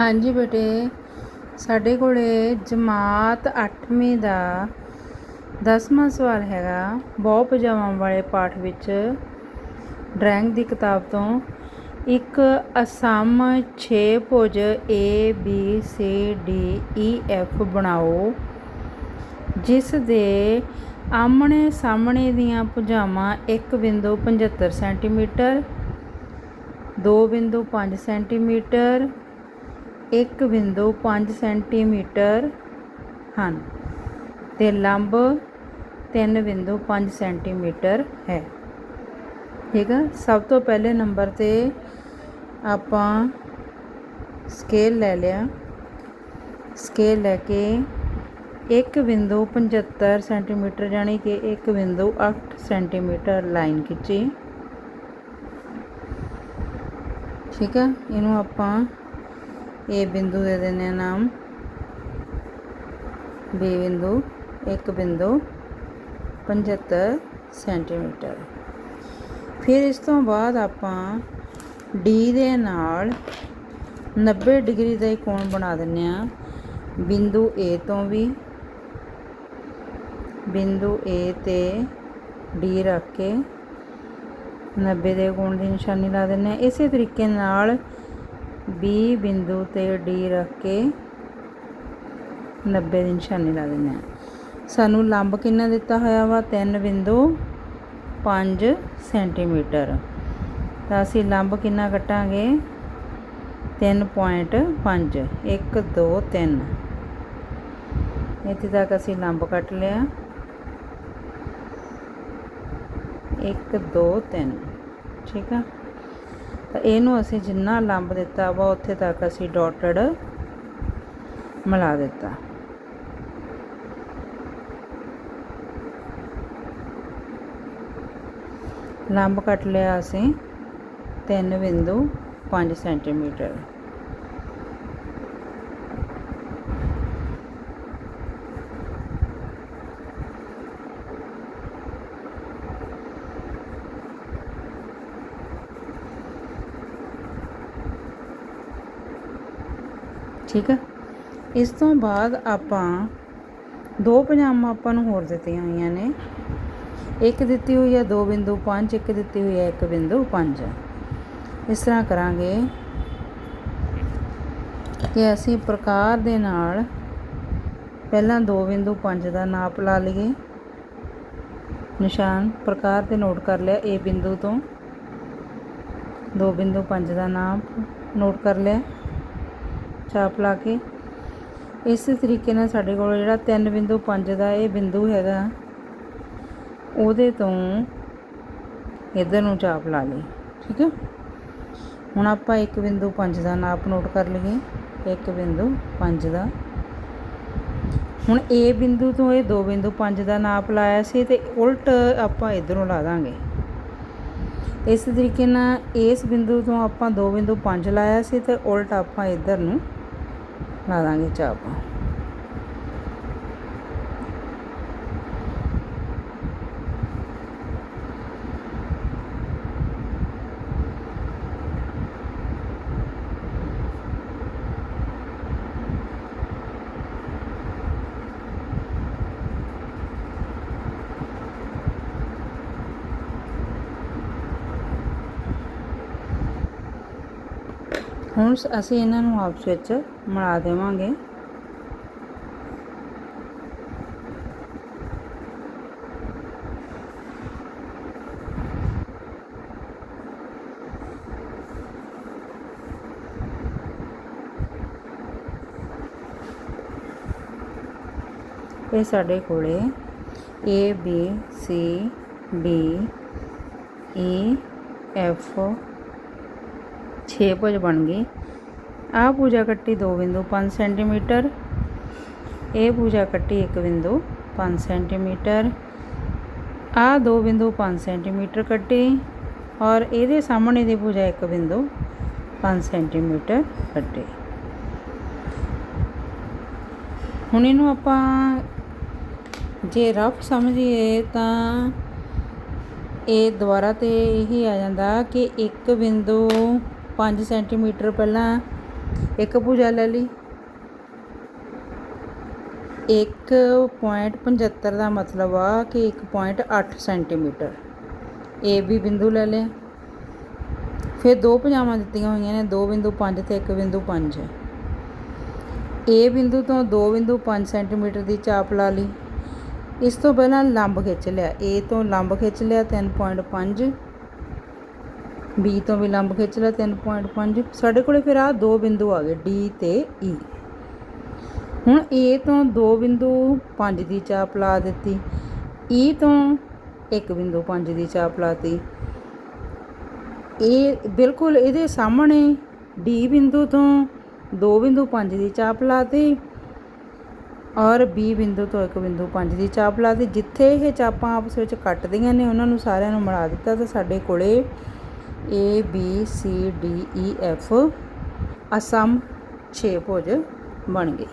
ਹਾਂਜੀ ਬੇਟੇ, ਸਾਡੇ ਕੋਲੇ ਜਮਾਤ 8ਵੀਂ ਦਾ 10ਵਾਂ ਸਵਾਲ ਹੈਗਾ। ਬਹੁ ਭੁਜਾਵਾਂ ਵਾਲੇ ਪਾਠ ਵਿੱਚ ਡਰਾਇੰਗ ਦੀ ਕਿਤਾਬ ਤੋਂ ਇੱਕ ਅਸਮ 6 ਭੁਜ A, B, C, D E F ਬਣਾਓ, ਜਿਸ ਦੇ ਆਮਣੇ ਸਾਹਮਣੇ ਦੀਆਂ ਭੁਜਾਵਾਂ 1.75 ਸੈਂਟੀਮੀਟਰ 2.5 ਸੈਂਟੀਮੀਟਰ 1.5 ਸੈਂਟੀਮੀਟਰ ਹਨ ਤੇ ਲੰਬ 3.5 ਸੈਂਟੀਮੀਟਰ ਹੈ। ਠੀਕ ਹੈ ਸਭ ਤੋਂ ਪਹਿਲੇ ਨੰਬਰ ਤੇ ਆਪਾਂ ਸਕੇਲ ਲੈ ਲਿਆ। ਸਕੇਲ ਲੈ ਕੇ 1.75 ਸੈਂਟੀਮੀਟਰ ਯਾਨੀ ਕਿ 1.8 ਸੈਂਟੀਮੀਟਰ ਲਾਈਨ ਖਿੱਚੀ। ਠੀਕ ਹੈ ਇਹਨੂੰ ਆਪਾਂ ਇਹ ਬਿੰਦੂ ਦੇ ਦਿੰਦੇ ਆ ਨਾਮ। B ਬਿੰਦੂ 1 ਬਿੰਦੂ 75 ਸੈਂਟੀਮੀਟਰ। ਫਿਰ ਇਸ ਤੋਂ ਬਾਅਦ ਆਪਾਂ D ਦੇ ਨਾਲ 90 ਡਿਗਰੀ ਦਾ ਇੱਕ ਕੋਣ ਬਣਾ ਦਿੰਨੇ ਆ। ਬਿੰਦੂ A ਤੋਂ ਵੀ, ਬਿੰਦੂ A ਤੇ D ਰੱਖ ਕੇ 90 ਦੇ ਕੋਣ ਦੀ ਨਿਸ਼ਾਨੀ ਲਾ ਦਿੰਨੇ ਆ। ਇਸੇ ਤਰੀਕੇ ਨਾਲ B ਬਿੰਦੂ ਤੇ D ਰੱਖ ਕੇ 90 ਦੀ ਨਿਸ਼ਾਨੀ ਲਾ ਦਿੰਦੇ ਆ ਸਾਨੂੰ ਲੰਬ ਕਿੰਨਾ ਦਿੱਤਾ ਹੋਇਆ ਵਾ? 3 ਬਿੰਦੂ 5 ਸੈਂਟੀਮੀਟਰ। ਤਾਂ ਅਸੀਂ ਲੰਬ ਕਿੰਨਾ ਕੱਟਾਂਗੇ? 3.5 1 2 3 ਇੱਥੇ ਤੱਕ ਅਸੀਂ ਲੰਬ ਕੱਟ ਲਿਆ। 1 2 3 ਠੀਕ ਆ? ਤਾਂ ਇਹਨੂੰ ਅਸੀਂ ਜਿੰਨਾ ਲੰਬ ਦਿੱਤਾ ਵਾ, ਉੱਥੇ ਤੱਕ ਅਸੀਂ ਡਾਟਡ ਮਿਲਾ ਦਿੱਤਾ। ਲੰਬ ਕੱਟ ਲਿਆ ਅਸੀਂ 3 ਬਿੰਦੂ 5 ਸੈਂਟੀਮੀਟਰ ਠੀਕ ਆ ਇਸ ਤੋਂ ਬਾਅਦ ਆਪਾਂ ਦੋ ਪਜਾਮਾ ਆਪਾਂ ਨੂੰ ਹੋਰ ਦਿੱਤੀਆਂ ਹੋਈਆਂ ਨੇ। ਇੱਕ ਦਿੱਤੀ ਹੋਈ ਹੈ 2.5 ਇੱਕ ਦਿੱਤੀ ਹੋਈ ਹੈ 1.5 ਇਸ ਤਰ੍ਹਾਂ ਕਰਾਂਗੇ ਕਿ ਅਸੀਂ ਪ੍ਰਕਾਰ ਦੇ ਨਾਲ ਪਹਿਲਾਂ 2.5 ਦਾ ਨਾਪ ਲਾ ਲਈਏ। ਨਿਸ਼ਾਨ ਪ੍ਰਕਾਰ ਤੇ ਨੋਟ ਕਰ ਲਿਆ A ਬਿੰਦੂ ਤੋਂ। 2.5 ਦਾ ਨਾਪ ਨੋਟ ਕਰ ਲਿਆ। ਚਾਪ ਲਾ ਕੇ। ਇਸੇ ਤਰੀਕੇ ਨਾਲ ਸਾਡੇ ਕੋਲ ਜਿਹੜਾ 3.5 ਦਾ ਇਹ ਬਿੰਦੂ ਹੈਗਾ, ਉਹਦੇ ਤੋਂ ਇਧਰ ਨੂੰ ਚਾਪ ਲਾ ਲਈ, ਠੀਕ ਹੈ ਹੁਣ ਆਪਾਂ 1.5 ਦਾ ਨਾਪ ਨੋਟ ਕਰ ਲਈਏ 1.5 ਦਾ। ਹੁਣ A ਬਿੰਦੂ ਤੋਂ ਇਹ 2.5 ਦਾ ਨਾਪ ਲਾਇਆ ਸੀ ਤੇ ਉਲਟ ਆਪਾਂ ਇਧਰੋਂ ਲਾ ਦਾਂਗੇ। ਇਸ ਤਰੀਕੇ ਨਾਲ ਇਸ ਬਿੰਦੂ ਤੋਂ ਆਪਾਂ 2.5 ਲਾਇਆ ਸੀ ਤੇ ਉਲਟ ਆਪਾਂ ਇਧਰ ਨੂੰ ਲਾ ਦਾਂਗੇ ਹੁਣ ਅਸੀਂ ਇਹਨਾਂ ਨੂੰ ਆਪਸ ਵਿੱਚ ਮਿਲਾ ਦੇਵਾਂਗੇ। ਇਹ ਸਾਡੇ ਕੋਲੇ A, B, C, D E F 6 ਭੁਜ ਬਣ ਗਈ। ਆਹ ਪੂਜਾ ਕੱਟੀ 2.5 ਸੈਂਟੀਮੀਟਰ। ਇਹ ਪੂਜਾ ਕੱਟੀ 1.5 ਸੈਂਟੀਮੀਟਰ। ਆਹ 2.5 ਸੈਂਟੀਮੀਟਰ ਕੱਟੀ ਔਰ ਇਹਦੇ ਸਾਹਮਣੇ ਦੀ ਪੂਜਾ 1.5 ਸੈਂਟੀਮੀਟਰ ਕੱਟੀ। ਹੁਣ ਇਹਨੂੰ ਆਪਾਂ ਜੇ ਰਫ ਸਮਝੀਏ ਤਾਂ ਇਹ ਦੁਬਾਰਾ ਤੇ ਇਹੀ ਆ ਜਾਂਦਾ ਕਿ 1 ਬਿੰਦੂ 5 ਸੈਂਟੀਮੀਟਰ ਪਹਿਲਾਂ ਇੱਕ ਭੁਜਾ ਲੈ ਲਈ। 1.75 ਦਾ ਮਤਲਬ ਆ ਕਿ 1.8 ਸੈਂਟੀਮੀਟਰ। ਏ ਵੀ ਬਿੰਦੂ ਲੈ ਲਿਆ ਫਿਰ ਦੋ ਭੁਜਾਵਾਂ ਦਿੱਤੀਆਂ ਹੋਈਆਂ ਨੇ 2 ਬਿੰਦੂ 5 ਤੇ 1 ਬਿੰਦੂ 5 ਏ ਬਿੰਦੂ ਤੋਂ 2 ਬਿੰਦੂ 5 ਸੈਂਟੀਮੀਟਰ ਦੀ ਚਾਪ ਲਾ ਲਈ। ਇਸ ਤੋਂ ਪਹਿਲਾਂ ਲੰਬ ਖਿੱਚ ਲਿਆ। ਏ ਤੋਂ ਲੰਬ ਖਿੱਚ ਲਿਆ 3.5 ਬੀ ਤੋਂ ਵੀ ਲੰਬ ਖਿੱਚ ਲਿਆ 3.5 ਸਾਡੇ ਕੋਲੇ ਫਿਰ ਆ ਦੋ ਬਿੰਦੂ ਆ ਗਏ ਡੀ ਤੇ ਈ ਹੁਣ ਏ ਤੋਂ ਦੋ ਬਿੰਦੂ 5 ਦੀ ਚਾਪ ਲਾ ਦਿੱਤੀ। ਈ ਤੋਂ ਇੱਕ ਬਿੰਦੂ 5 ਦੀ ਚਾਪ ਲਾਤੀ। ਇਹ ਬਿਲਕੁਲ ਇਹਦੇ ਸਾਹਮਣੇ ਡੀ ਬਿੰਦੂ ਤੋਂ 2 ਬਿੰਦੂ 5 ਦੀ ਚਾਪ ਲਾਤੀ ਔਰ ਬੀ ਬਿੰਦੂ ਤੋਂ 1 ਬਿੰਦੂ 5 ਦੀ ਚਾਪ ਲਾਤੀ। ਜਿੱਥੇ ਇਹ ਚਾਪਾਂ ਆਪਸ ਵਿੱਚ ਕੱਟਦੀਆਂ ਨੇ, ਉਹਨਾਂ ਨੂੰ ਸਾਰਿਆਂ ਨੂੰ ਮਿਲਾ ਦਿੱਤਾ ਤਾਂ ਸਾਡੇ ਕੋਲੇ A B C D E F ਅਸਮ ਛੇ ਭੁਜ ਬਣ ਗਏ।